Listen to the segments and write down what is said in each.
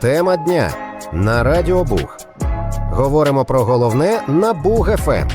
Тема дня на Радіо Буг. Говоримо про головне на Буг Ем. ФМ.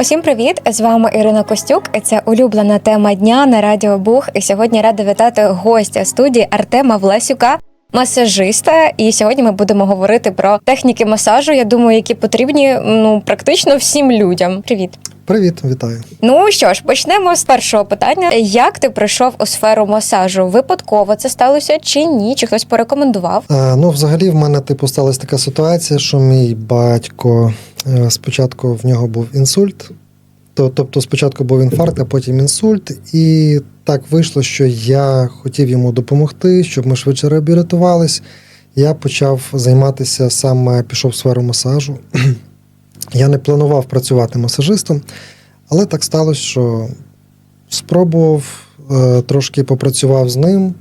Усім привіт! З вами Ірина Костюк. Це улюблена тема дня на Радіо Буг. І сьогодні рада вітати гостя студії Артема Власюка, масажиста. І сьогодні ми будемо говорити про техніки масажу. Я думаю, які потрібні ну практично всім людям. Привіт! Привіт, вітаю. Ну що ж, почнемо з першого питання. Як ти прийшов у сферу масажу? Випадково це сталося чи ні? Чи хтось порекомендував? А, ну, взагалі, в мене типу сталася така ситуація, що мій батько е, спочатку в нього був інсульт. То, тобто, спочатку був інфаркт, а потім інсульт. І так вийшло, що я хотів йому допомогти, щоб ми швидше реабілітувались. Я почав займатися саме пішов в сферу масажу. Я не планував працювати масажистом, але так сталося, що спробував, е, трошки попрацював з ним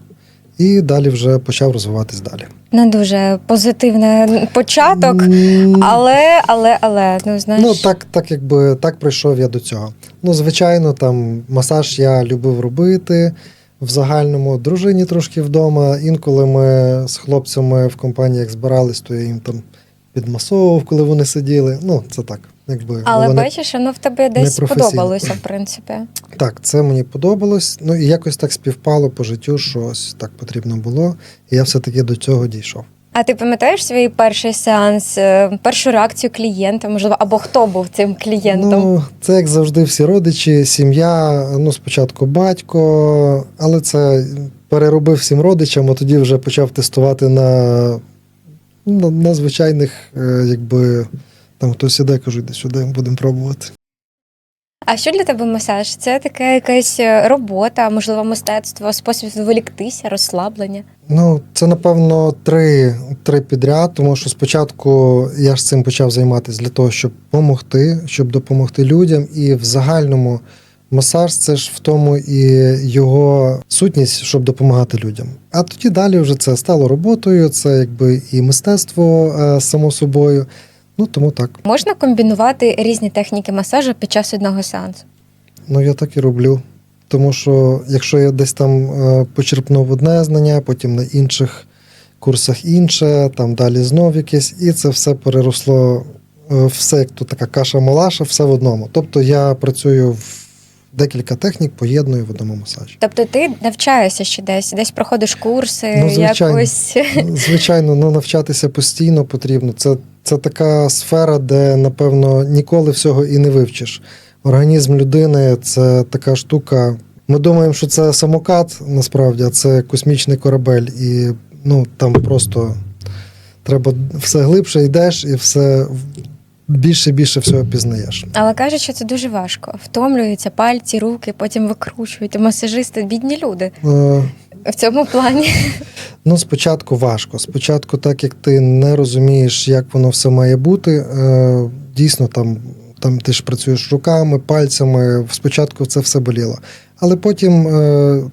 і далі вже почав розвиватись далі. Не дуже позитивний початок, але, але, але, ну знаєш. Ну, так, так якби так прийшов я до цього. Ну, звичайно, там масаж я любив робити в загальному. Дружині трошки вдома. Інколи ми з хлопцями в компаніях збирались, то я їм там підмасовував, коли вони сиділи. Ну, це так, якби. Але бачиш, воно в тебе десь подобалося, в принципі. Так, це мені подобалось. Ну і якось так співпало по життю, що ось так потрібно було. І я все-таки до цього дійшов. А ти пам'ятаєш свій перший сеанс, е, першу реакцію клієнта, можливо, або хто був цим клієнтом? Ну, це як завжди, всі родичі, сім'я. Ну, спочатку батько, але це переробив всім родичам, а тоді вже почав тестувати на, на, на звичайних, е, якби там хтось іде, кажу, йди сюди, будемо пробувати. А що для тебе масаж? Це таке якась е, робота, можливо, мистецтво, спосіб відволіктися, розслаблення. Ну, це напевно три, три підряд, тому що спочатку я ж цим почав займатися для того, щоб допомогти, щоб допомогти людям. І в загальному масаж це ж в тому і його сутність, щоб допомагати людям. А тоді далі вже це стало роботою, це якби і мистецтво е, само собою. Ну тому так. Можна комбінувати різні техніки масажу під час одного сеансу? Ну я так і роблю. Тому що якщо я десь там е, почерпнув одне знання, потім на інших курсах інше, там далі знов якесь, і це все переросло е, все як то така каша-малаша, все в одному. Тобто я працюю в декілька технік, поєдную в одному масажі. Тобто ти навчаєшся ще десь, десь проходиш курси, Ну, звичайно. якось. Звичайно, ну навчатися постійно потрібно. Це, це така сфера, де, напевно, ніколи всього і не вивчиш. Організм людини це така штука. Ми думаємо, що це самокат, насправді, а це космічний корабель. І ну, там просто треба все глибше йдеш і все більше і більше всього пізнаєш. Але кажуть, що це дуже важко. Втомлюються пальці, руки, потім викручують. Масажисти, бідні люди Е, в цьому плані. Ну, спочатку важко. Спочатку, так як ти не розумієш, як воно все має бути, е, дійсно там, там ти ж працюєш руками, пальцями. Спочатку це все боліло. Але потім е,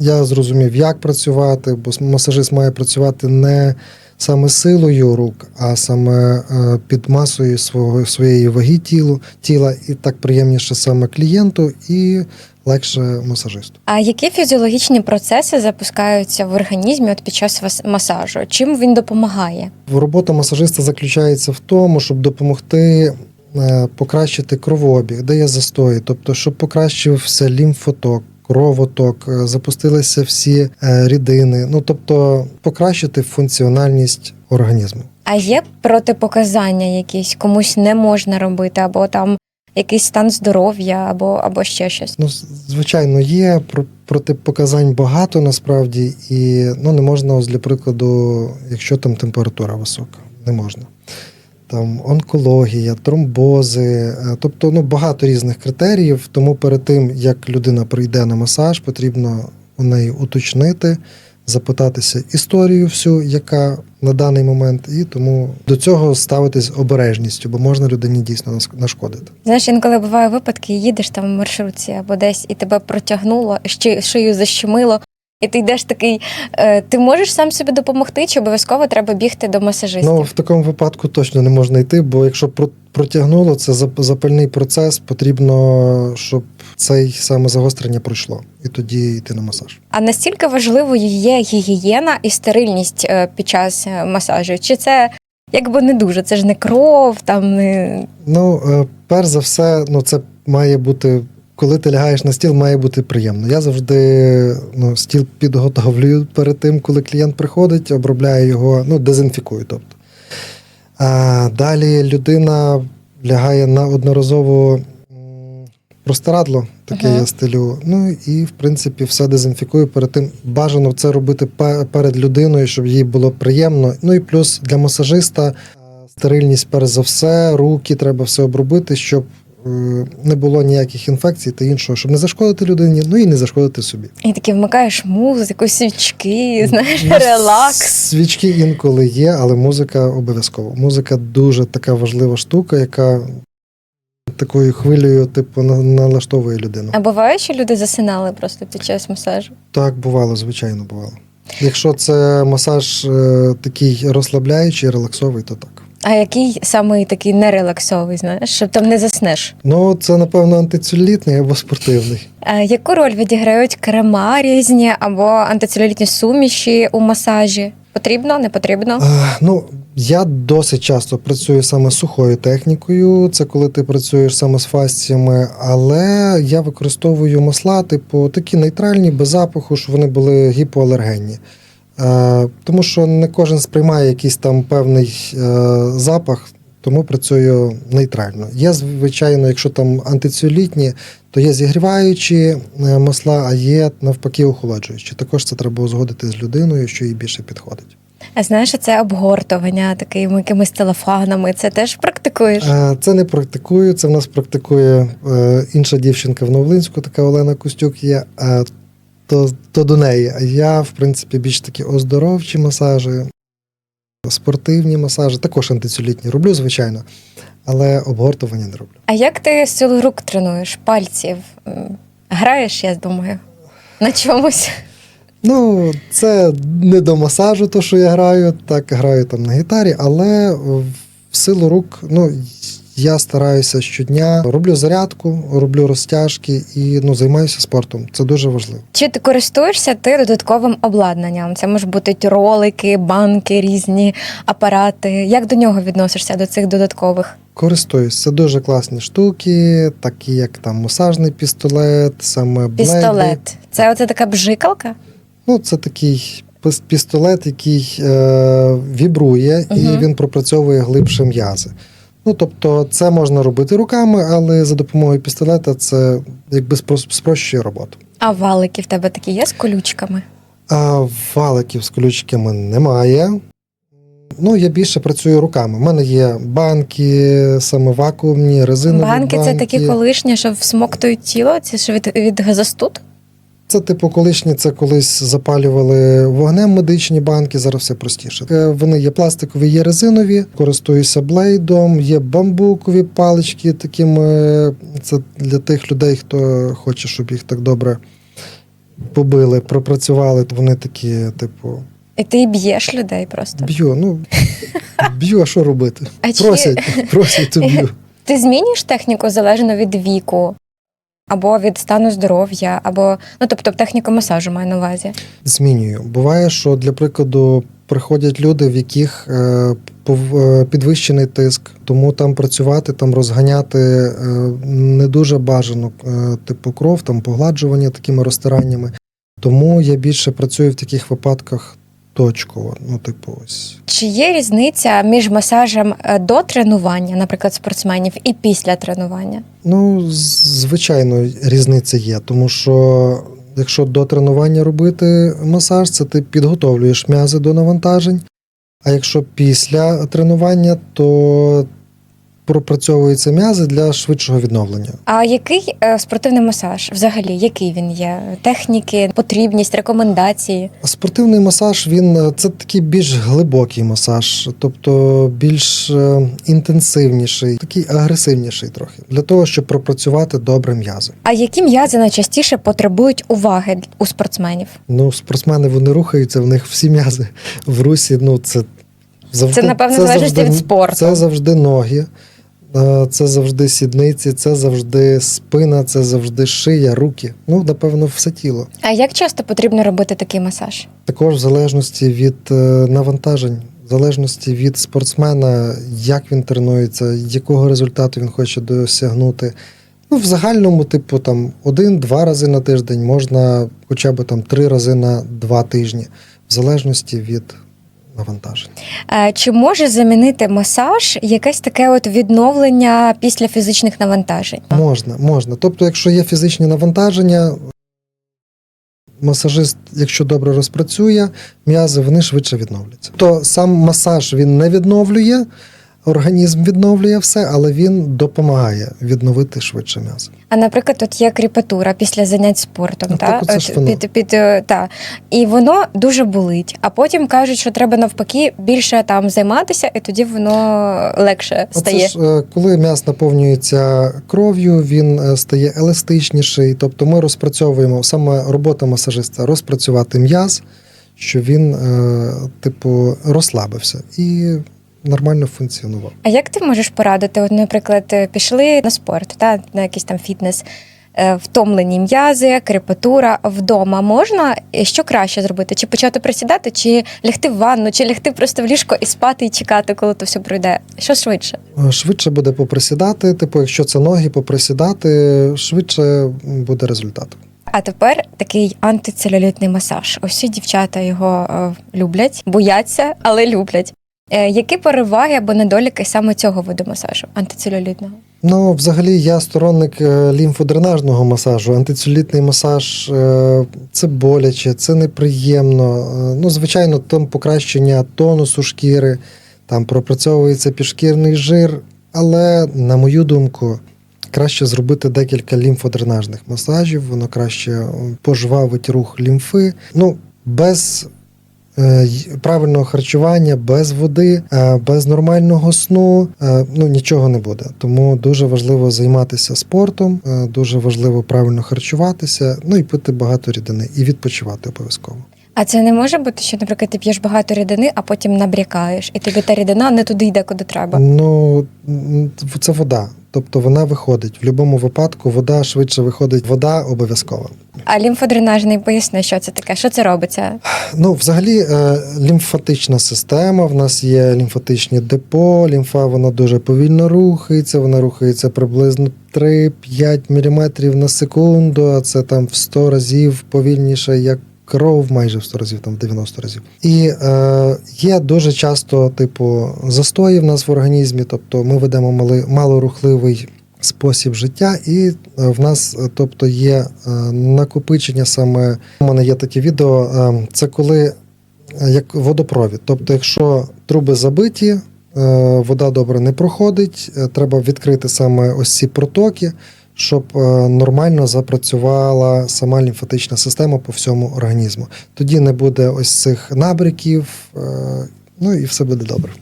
я зрозумів, як працювати, бо масажист має працювати не саме силою рук, а саме е, під масою свого, своєї ваги тілу, тіла, і так приємніше саме клієнту і легше масажисту. А які фізіологічні процеси запускаються в організмі от під час масажу? Чим він допомагає? Робота масажиста заключається в тому, щоб допомогти е, покращити кровообіг, де є застої, тобто, щоб покращився лімфоток, кровоток, е, запустилися всі е, рідини, ну тобто покращити функціональність організму. А є протипоказання якісь комусь не можна робити, або там якийсь стан здоров'я, або, або ще щось. Ну, звичайно, є про- протипоказань багато насправді, і ну, не можна, ось, для прикладу, якщо там температура висока, не можна. Там онкологія, тромбози, е, тобто ну, багато різних критеріїв. Тому перед тим, як людина прийде на масаж, потрібно у неї уточнити, запитатися історію всю, яка на даний момент, і тому до цього ставитись обережністю, бо можна людині дійсно нашкодити. Знаєш, інколи бувають випадки, їдеш там в маршрутці або десь і тебе протягнуло, ще шию защемило. І ти йдеш такий. Е, ти можеш сам собі допомогти, чи обов'язково треба бігти до масажистів? Ну, в такому випадку точно не можна йти, бо якщо протягнуло, це запальний процес, потрібно, щоб цей саме загострення пройшло, і тоді йти на масаж. А настільки важливою є гігієна і стерильність е, під час е, масажу? Чи це якби не дуже? Це ж не кров, там не Ну, перш за все, ну це має бути. Коли ти лягаєш на стіл, має бути приємно. Я завжди ну, стіл підготовлюю перед тим, коли клієнт приходить, обробляю його, ну, дезінфікую. Тобто. А далі людина лягає на одноразово м, простирадло, таке Ага. я стелю. Ну і в принципі все дезінфікую. Перед тим бажано це робити перед людиною, щоб їй було приємно. Ну і плюс для масажиста стерильність, перш за все, руки треба все обробити, щоб не було ніяких інфекцій та іншого, щоб не зашкодити людині, ну і не зашкодити собі. і таки вмикаєш музику, свічки, знаєш, Ну, релакс. Свічки інколи є, але музика обов'язково. Музика дуже така важлива штука, яка такою хвилею, типу, на- налаштовує людину. А буває, що люди засинали просто під час масажу? Так бувало, звичайно, бувало. Якщо це масаж е, такий розслабляючий, релаксовий, то так. А який самий такий нерелаксовий, знаєш, щоб там не заснеш? Ну, це, напевно, антицелюлітний або спортивний. А яку роль відіграють крема різні або антицелюлітні суміші у масажі? Потрібно, не потрібно? А, ну, я досить часто працюю саме з сухою технікою. Це коли ти працюєш саме з фасціями, але я використовую масла, типу, такі нейтральні, без запаху, щоб вони були гіпоалергенні. Е, тому що не кожен сприймає якийсь там певний е, запах, тому працюю нейтрально. Є, звичайно, якщо там антицелюлітні, то є зігріваючі е, масла, а є навпаки охолоджуючі. Також це треба узгодити з людиною, що їй більше підходить. А знаєш, це обгортування такими якимись телефонами. Це теж практикуєш? Це не практикую. Це в нас практикує інша дівчинка в Новлинську, така Олена Костюк є. То, то до неї. А я, в принципі, більш такі оздоровчі масажі, спортивні масажі, також антицелюлітні роблю, звичайно, але обгортування не роблю. А як ти силу рук тренуєш? Пальців? Граєш, я думаю, на чомусь. Ну, це не до масажу, то що я граю, так граю там на гітарі, але в силу рук, ну. Я стараюся щодня, роблю зарядку, роблю розтяжки і ну, займаюся спортом. Це дуже важливо. Чи ти користуєшся ти додатковим обладнанням? Це можуть бути ролики, банки, різні апарати. Як до нього відносишся до цих додаткових? Користуюсь. Це дуже класні штуки, такі як там масажний пістолет, саме блейди. Пістолет. Це оце така бжикалка? Ну, це такий пістолет, який е, вібрує і він пропрацьовує глибше м'язи. Ну, тобто, це можна робити руками, але за допомогою пістолета це якби спро- спрощує роботу. А валики в тебе такі є з колючками? А валиків з ключиками немає. Ну, я більше працюю руками. У мене є банки, саме вакуумні, резинові банки. банки це такі колишні, що всмоктують тіло, це ж від, від газостуд? Це типу колишні, це колись запалювали вогнем медичні банки, зараз все простіше. Е, Вони є пластикові, є резинові, користуюся блейдом, є бамбукові палички, такими. Це для тих людей, хто хоче, щоб їх так добре побили, пропрацювали. Вони такі, типу, І ти б'єш людей просто. б'ю. Ну б'ю, а що робити? А чи- Просять, просять, то б'ю. Ти змінюєш техніку залежно від віку, або від стану здоров'я, або ну тобто техніку масажу маю на увазі. Змінюю. Буває, що для прикладу приходять люди, в яких е, е, підвищений тиск, тому там працювати, там розганяти е, не дуже бажано, типу кров, там погладжування такими розтираннями. Тому я більше працюю в таких випадках точково. Ну, типу, ось. Чи є різниця між масажем е, до тренування, наприклад, спортсменів, і після тренування? Ну, звичайно, різниця є, тому що якщо до тренування робити масаж, це ти підготовлюєш м'язи до навантажень. А якщо після тренування, то пропрацьовуються м'язи для швидшого відновлення. А який е, спортивний масаж взагалі? Який він є? Техніки, потрібність, рекомендації? Спортивний масаж він е, це такий більш глибокий масаж, тобто більш е, інтенсивніший, такий агресивніший трохи для того, щоб пропрацювати добре м'язи. А які м'язи найчастіше потребують уваги у спортсменів? Ну, спортсмени вони рухаються, в них всі м'язи в русі. Ну це завжди Це, напевно, в залежності від спорту. Це завжди ноги, це завжди сідниці, це завжди спина, це завжди шия, руки. Ну, напевно, все тіло. А як часто потрібно робити такий масаж? Також в залежності від е, навантажень, в залежності від спортсмена, як він тренується, якого результату він хоче досягнути. Ну, в загальному, типу, там один-два рази на тиждень, можна хоча б там три рази на два тижні, в залежності від навантажень. Е, Чи може замінити масаж якесь таке от відновлення після фізичних навантажень? Можна, можна. Тобто, якщо є фізичні навантаження, масажист, якщо добре розпрацює, м'язи вони швидше відновляться. То сам масаж він не відновлює, організм відновлює все, але він допомагає відновити швидше м'язи. А наприклад, тут є кріпатура після занять спортом, Ну, та? так От під, під, е, та. і воно дуже болить. А потім кажуть, що треба навпаки більше там займатися, і тоді воно легше стає. Оце ж, е, коли м'яз наповнюється кров'ю, він е, стає еластичніший. Тобто ми розпрацьовуємо саме робота масажиста розпрацювати м'яз, щоб він, типу, розслабився і нормально функціонував. А як ти можеш порадити? От, наприклад, е, пішли на спорт, та на якийсь там фітнес. е, Втомлені м'язи, крепатура вдома можна що краще зробити? Чи почати присідати, чи лягти в ванну, чи лягти просто в ліжко і спати, і чекати, коли то все пройде? Що швидше? Е, Швидше буде поприсідати, типу, якщо це ноги, поприсідати, швидше буде результат. А тепер такий антицелюлітний масаж. Усі дівчата його е, люблять, бояться, але люблять. Е, які переваги або недоліки саме цього виду масажу антицелюлітного? Ну, взагалі, я сторонник е, лімфодренажного масажу. Антицелюлітний масаж е, це боляче, це неприємно. Ну, звичайно, там покращення тонусу шкіри, там пропрацьовується підшкірний жир. Але, на мою думку, краще зробити декілька лімфодренажних масажів, воно краще пожвавить рух лімфи. Ну, без правильного харчування, без води, е, без нормального сну е, ну, нічого не буде. Тому дуже важливо займатися спортом, е, дуже важливо правильно харчуватися, ну і пити багато рідини, і відпочивати обов'язково. А це не може бути, що, наприклад, ти п'єш багато рідини, а потім набрякаєш, і тобі та рідина не туди йде, куди треба. Ну, це вода. Тобто вона виходить. В будь-якому випадку вода швидше виходить. Вода обов'язково. А лімфодренажний поясни, що це таке? Що це робиться? Ну, взагалі, е, лімфатична система. В нас є лімфатичні депо. Лімфа вона дуже повільно рухається. Вона рухається приблизно 3-5 мм на секунду. А це там в 100 разів повільніше, як кров, майже в 100 разів, там в 90 разів. І е, є дуже часто, типу, застої в нас в організмі. Тобто, ми ведемо малорухливий спосіб життя, і е, в нас, е, тобто, є е, накопичення саме. У мене є таке відео. е, Це коли як водопровід. Тобто, якщо труби забиті, вода добре не проходить, треба відкрити саме ось ці протоки, щоб е, нормально запрацювала сама лімфатична система по всьому організму. Тоді не буде ось цих набряків, е, ну і все буде добре.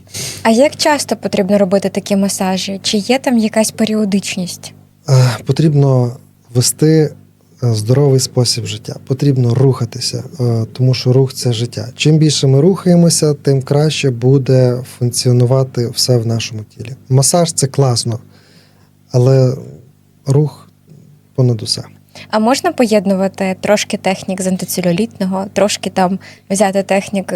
А як часто потрібно робити такі масажі? Чи є там якась періодичність? Е, Потрібно вести здоровий спосіб життя. Потрібно рухатися, тому що рух це життя. Чим більше ми рухаємося, тим краще буде функціонувати все в нашому тілі. Масаж це класно, але рух понад усе. А можна поєднувати трошки технік з антицелюлітного, трошки там взяти технік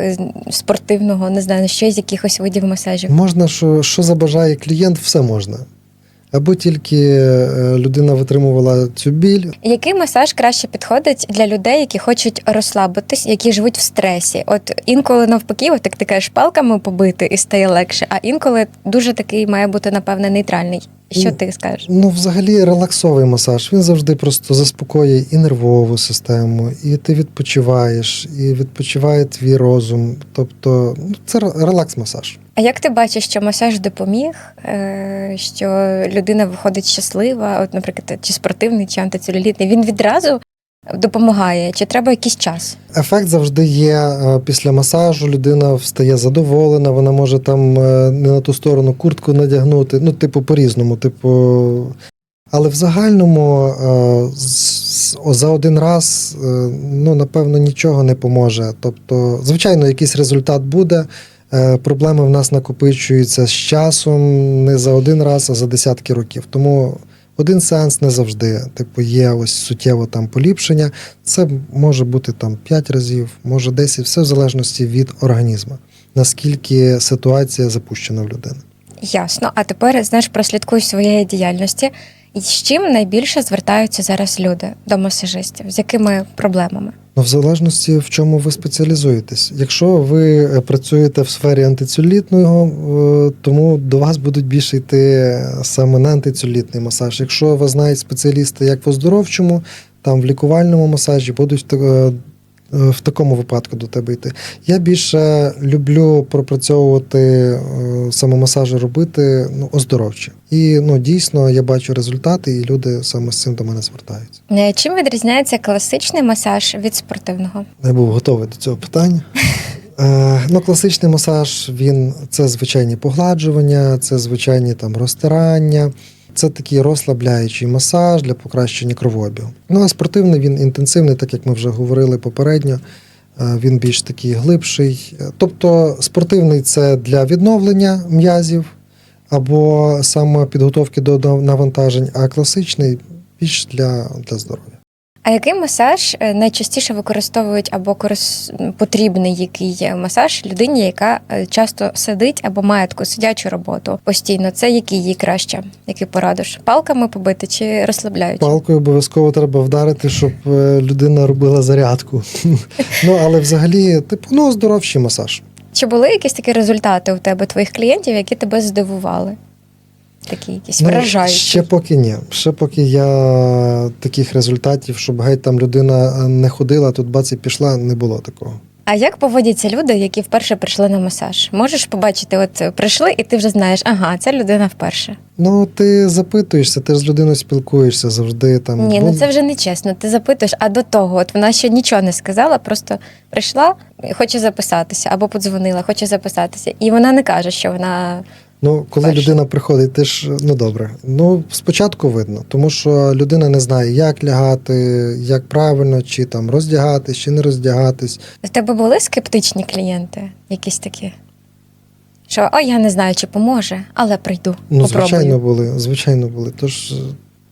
спортивного, не знаю, ще з якихось видів масажів? Можна, що, що забажає клієнт, все можна. Аби тільки е, людина витримувала цю біль, Який масаж краще підходить для людей, які хочуть розслабитись, які живуть в стресі? От інколи навпаки, от як ти кажеш, палками побити і стає легше, а інколи дуже такий має бути, напевне, нейтральний. Що Ну, ти скажеш? Ну, взагалі, релаксовий масаж. Він завжди просто заспокоює і нервову систему, і ти відпочиваєш, і відпочиває твій розум. Тобто, ну, це релакс-масаж. А як ти бачиш, що масаж допоміг, е, що людина виходить щаслива, от, наприклад, чи спортивний, чи антицелюлітний, він відразу допомагає, чи треба якийсь час? Ефект завжди є е, після масажу. Людина встає задоволена, вона може там е, не на ту сторону куртку надягнути. Ну, типу, по-різному. Типу. Але в загальному е, за один раз, ну, напевно, нічого не поможе. Тобто, звичайно, якийсь результат буде. Проблеми в нас накопичуються з часом не за один раз, а за десятки років. Тому один сеанс не завжди. Типу, є ось суттєво там поліпшення. Це може бути там 5 разів, може 10, все в залежності від організму. Наскільки ситуація запущена в людини. Ясно. А тепер знаєш, прослідкуй своєї діяльності. І з чим найбільше звертаються зараз люди до масажистів? З якими проблемами? Ну, в залежності в чому ви спеціалізуєтесь. Якщо ви е, працюєте в сфері антицелюлітного, е, тому до вас будуть більше йти саме на антицелюлітний масаж. Якщо вас знають спеціалісти як в оздоровчому, там в лікувальному масажі будуть е, в такому випадку до тебе йти. Я більше люблю пропрацьовувати е, саме масажі робити ну, оздоровчі. І ну, дійсно я бачу результати, і люди саме з цим до мене звертаються. Е, Чим відрізняється класичний масаж від спортивного? Не був готовий до цього питання. Е, ну, класичний масаж він це звичайні погладжування, це звичайні там розтирання, це такий розслабляючий масаж для покращення кровообігу. Ну а спортивний він інтенсивний, так як ми вже говорили попередньо. Е, Він більш такий глибший. Тобто спортивний це для відновлення м'язів або саме до навантажень, а класичний більш для, для здоров'я. А який масаж е, найчастіше використовують або корис- потрібний який є масаж людині, яка е, часто сидить або має таку сидячу роботу постійно? Це який їй краще? Який порадиш? Палками побити чи розслабляючи? Палкою обов'язково треба вдарити, щоб е, людина робила зарядку. ну але взагалі, типу, ну оздоровчий масаж. Чи були якісь такі результати у тебе твоїх клієнтів, які тебе здивували? Такі якісь Ну, вражаючі? ще поки ні. Ще поки я таких результатів, щоб геть там людина е, не ходила, тут бац і пішла, не було такого. А як поводяться люди, які вперше прийшли на масаж? Можеш побачити, от е, прийшли, і ти вже знаєш, ага, ця людина вперше. Ну, ти запитуєшся, ти ж з людиною спілкуєшся завжди там. Ні, бу- ну це вже не чесно. Ти запитуєш, а до того, от вона ще нічого не сказала, просто прийшла, хоче записатися, або подзвонила, хоче записатися. І вона не каже, що вона Ну, коли Перше. людина приходить, ти ж ну добре. Ну спочатку видно, тому що людина не знає, як лягати, як правильно, чи там роздягатись, чи не роздягатись. в тебе були скептичні клієнти, якісь такі. Що о, я не знаю, чи поможе, але прийду. Ну, попробую. звичайно, були. Звичайно, були. Тож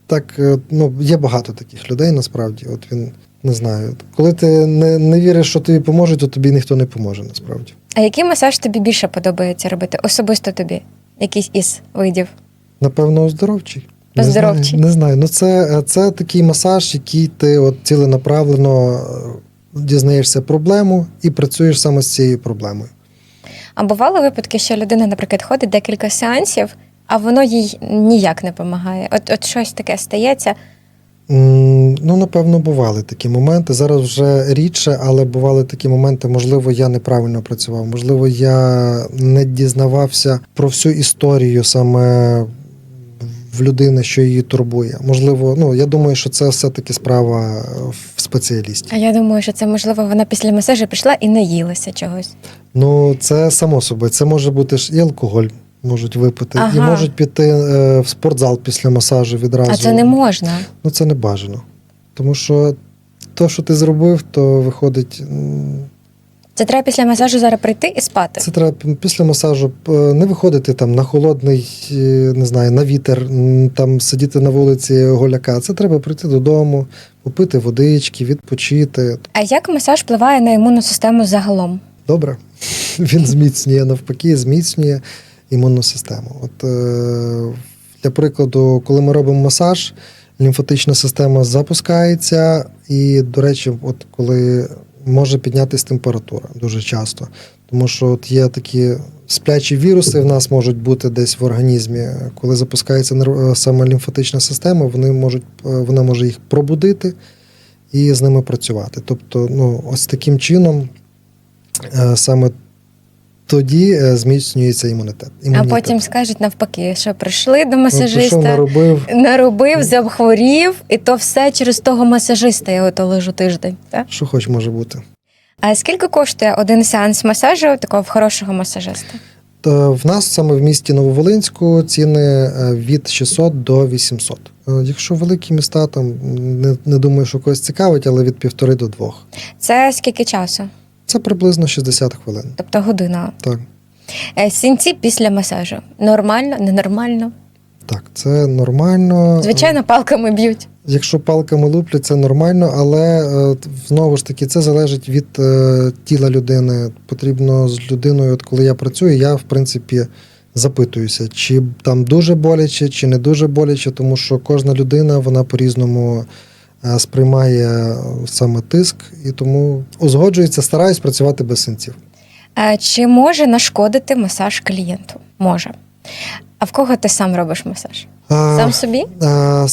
так, е, ну є багато таких людей, насправді. От він не знаю. Коли ти не, не віриш, що тобі поможуть, то тобі ніхто не поможе, насправді. А який масаж тобі більше подобається робити? Особисто тобі? Якийсь із видів? Напевно, оздоровчий. Не Оздоровчий. знаю, не знаю. Ну це, це такий масаж, який ти от ціленаправлено е, дізнаєшся проблему і працюєш саме з цією проблемою. А бували випадки, що людина, наприклад, ходить декілька сеансів, а воно їй ніяк не допомагає. От, от щось таке стається. М, Ну, напевно, бували такі моменти. Зараз вже рідше, але бували такі моменти. Можливо, я неправильно працював. Можливо, я не дізнавався про всю історію саме в людини, що її турбує. Можливо, ну я думаю, що це все-таки справа в спеціалістів. А я думаю, що це можливо вона після масажу прийшла і наїлася чогось. Ну, це само собою. Це може бути ж і алкоголь. Можуть випити, і можуть піти е, в спортзал після масажу відразу. А це не можна. Ну, це не бажано. Тому що то, що ти зробив, то виходить. Це треба після масажу зараз прийти і спати. Це треба після масажу не виходити там на холодний, е, не знаю, на вітер, там сидіти на вулиці голяка. Це треба прийти додому, попити водички, відпочити. А як масаж впливає на імунну систему загалом? Добре. Він зміцнює навпаки, зміцнює імунну систему. От е, для прикладу, коли ми робимо масаж, лімфатична система запускається, і, до речі, от коли може піднятися температура дуже часто. Тому що от є такі сплячі віруси в нас можуть бути десь в організмі. Коли запускається е, саме лімфатична система, вони можуть, е, вона може їх пробудити і з ними працювати. Тобто, ну, ось таким чином е, саме тоді е, зміцнюється імунітет. А потім скажуть навпаки, що прийшли до пішов, масажиста, наробив. наробив, захворів, і то все через того масажиста. Я ото лежу тиждень. Так? Що хоч може бути. А скільки коштує один сеанс масажу такого хорошого масажиста? То в нас саме в місті Нововолинську ціни е, від 600 до 800. Е, Якщо великі міста, там не, не думаю, що когось цікавить, але від півтори до двох. Це скільки часу? Це приблизно 60 хвилин. Тобто година. Так, Е, Сінці після масажу. Нормально, ненормально. так, це нормально. Звичайно, палками б'ють. Якщо палками луплять, це нормально, але е, знову ж таки це залежить від е, тіла людини. Потрібно з людиною, от коли я працюю, я в принципі запитуюся, чи там дуже боляче, чи не дуже боляче, тому що кожна людина вона по-різному е, сприймає е, саме тиск, і тому узгоджується, стараюсь працювати без синців. А чи може нашкодити масаж клієнту? Може. А в кого ти сам робиш масаж? А, Сам собі? А,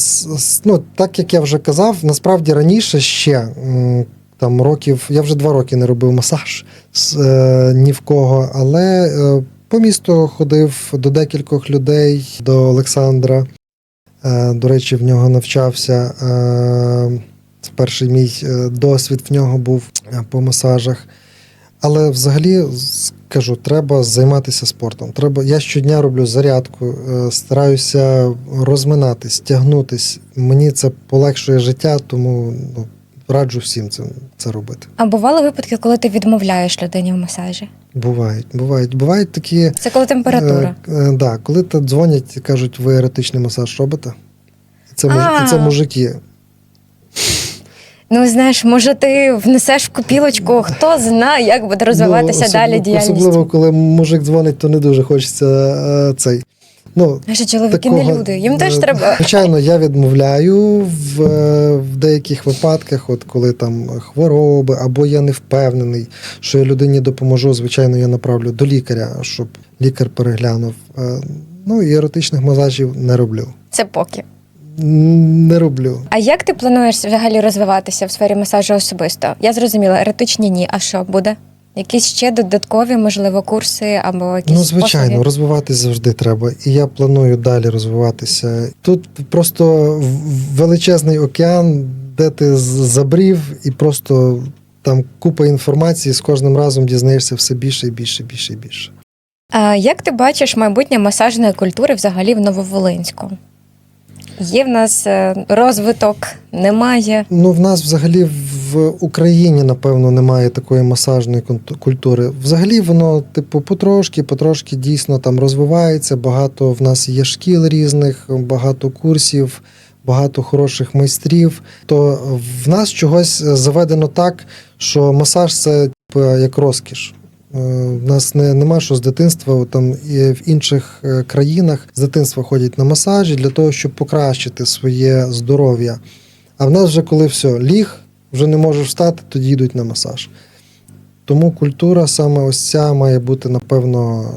ну, так як я вже казав, насправді раніше ще там років, я вже два роки не робив масаж е, ні в кого, але е, по місту ходив до декількох людей, до Олександра. Е, до речі, в нього навчався. Е, перший мій е, досвід в нього був по масажах. Але взагалі скажу, треба займатися спортом. Треба, я щодня роблю зарядку, стараюся розминатись, тягнутись. Мені це полегшує життя, тому ну, раджу всім це, це робити. А бували випадки, коли ти відмовляєш людині в масажі? Бувають, бувають. Бувають такі. Це коли температура. Е, е, да, коли те дзвонять і кажуть, ви еротичний масаж робите. Це, муж, і це А. мужики. Ну знаєш, може, ти внесеш в копілочку, хто знає, як буде розвиватися Ну, далі діяльність. Особливо, коли мужик дзвонить, то не дуже хочеться е, цей. Ну, Наші чоловіки не люди, їм теж треба. Звичайно, я відмовляю в, е, в деяких випадках, от коли там хвороби, або я не впевнений, що я людині допоможу. Звичайно, я направлю до лікаря, щоб лікар переглянув. Е, Ну і еротичних масажів не роблю. Це поки. Не роблю. А як ти плануєш взагалі розвиватися в сфері масажу особисто? Я зрозуміла, еретичні ні. А що буде? Якісь ще додаткові, можливо, курси або якісь Ну, звичайно, послуги? розвиватись завжди треба. І я планую далі розвиватися. Тут просто величезний океан, де ти забрів, і просто там купа інформації з кожним разом дізнаєшся все більше і більше, більше і більше. А як ти бачиш майбутнє масажної культури взагалі в Нововолинську? Є в нас е, розвиток, немає. Ну, в нас взагалі в Україні, напевно, немає такої масажної культури. Взагалі, воно, типу, потрошки, потрошки дійсно там розвивається. Багато в нас є шкіл різних, багато курсів, багато хороших майстрів. То в нас чогось заведено так, що масаж це типу, як розкіш. Е, В нас не, нема що з дитинства, там і в інших е, країнах з дитинства ходять на масажі для того, щоб покращити своє здоров'я. А в нас вже коли все, ліг, вже не можеш встати, тоді йдуть на масаж. Тому культура саме ось ця має бути, напевно,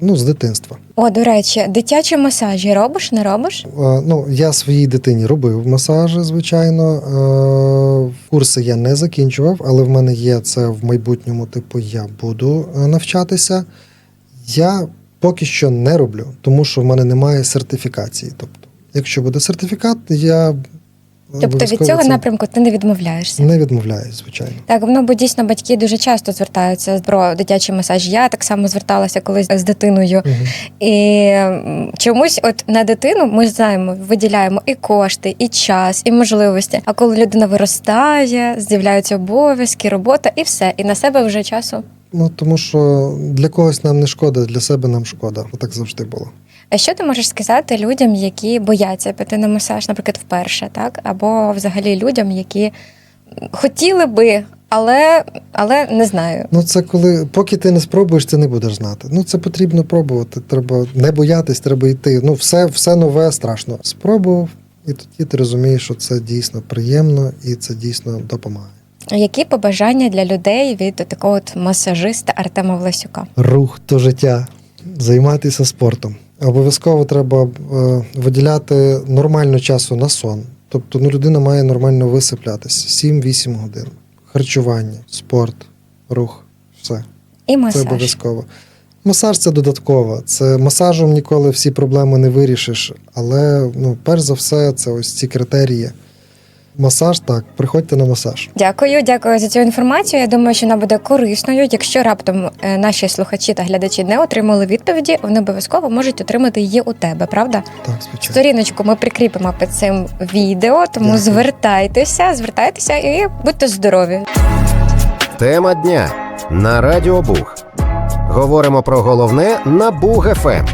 ну, з дитинства. О, до речі, дитячі масажі робиш, не робиш? Е, Ну, я своїй дитині робив масажі, звичайно. Е, Курси я не закінчував, але в мене є це в майбутньому, типу, я буду е, навчатися. Я поки що не роблю, тому що в мене немає сертифікації. Тобто, якщо буде сертифікат, я Тобто від цього цим напрямку ти не відмовляєшся. не відмовляюсь, звичайно. Так, ну бо дійсно батьки дуже часто звертаються про дитячий масаж. Я так само зверталася колись з дитиною. Мгм. І чомусь, от на дитину, ми знаємо, виділяємо і кошти, і час, і можливості. А коли людина виростає, з'являються обов'язки, робота, і все, і на себе вже часу. Ну тому що для когось нам не шкода, для себе нам шкода. Так завжди було. А що ти можеш сказати людям, які бояться піти на масаж, наприклад, вперше, так? Або взагалі людям, які хотіли би, але, але не знаю. Ну це коли, поки ти не спробуєш, ти не будеш знати. Ну це потрібно пробувати. Треба не боятись, треба йти. Ну, все, все нове страшно. Спробував, і тоді ти розумієш, що це дійсно приємно і це дійсно допомагає. Які побажання для людей від такого от масажиста Артема Власюка? Рух до життя. Займатися спортом. Обов'язково треба е, виділяти нормально часу на сон. Тобто ну, людина має нормально висиплятися 7-8 годин. Харчування, спорт, рух, все. І Це обов'язково. Масаж це додатково. Це масажем ніколи всі проблеми не вирішиш. Але ну, перш за все, це ось ці критерії. Масаж так, приходьте на масаж. Дякую, дякую за цю інформацію. Я думаю, що вона буде корисною. Якщо раптом е, наші слухачі та глядачі не отримали відповіді, вони обов'язково можуть отримати її у тебе, правда? Так, звичайно. Сторіночку ми прикріпимо під цим відео, тому Дякую. звертайтеся, звертайтеся і будьте здорові. Тема дня на Радіо Буг. Говоримо про головне на Буг ФМ.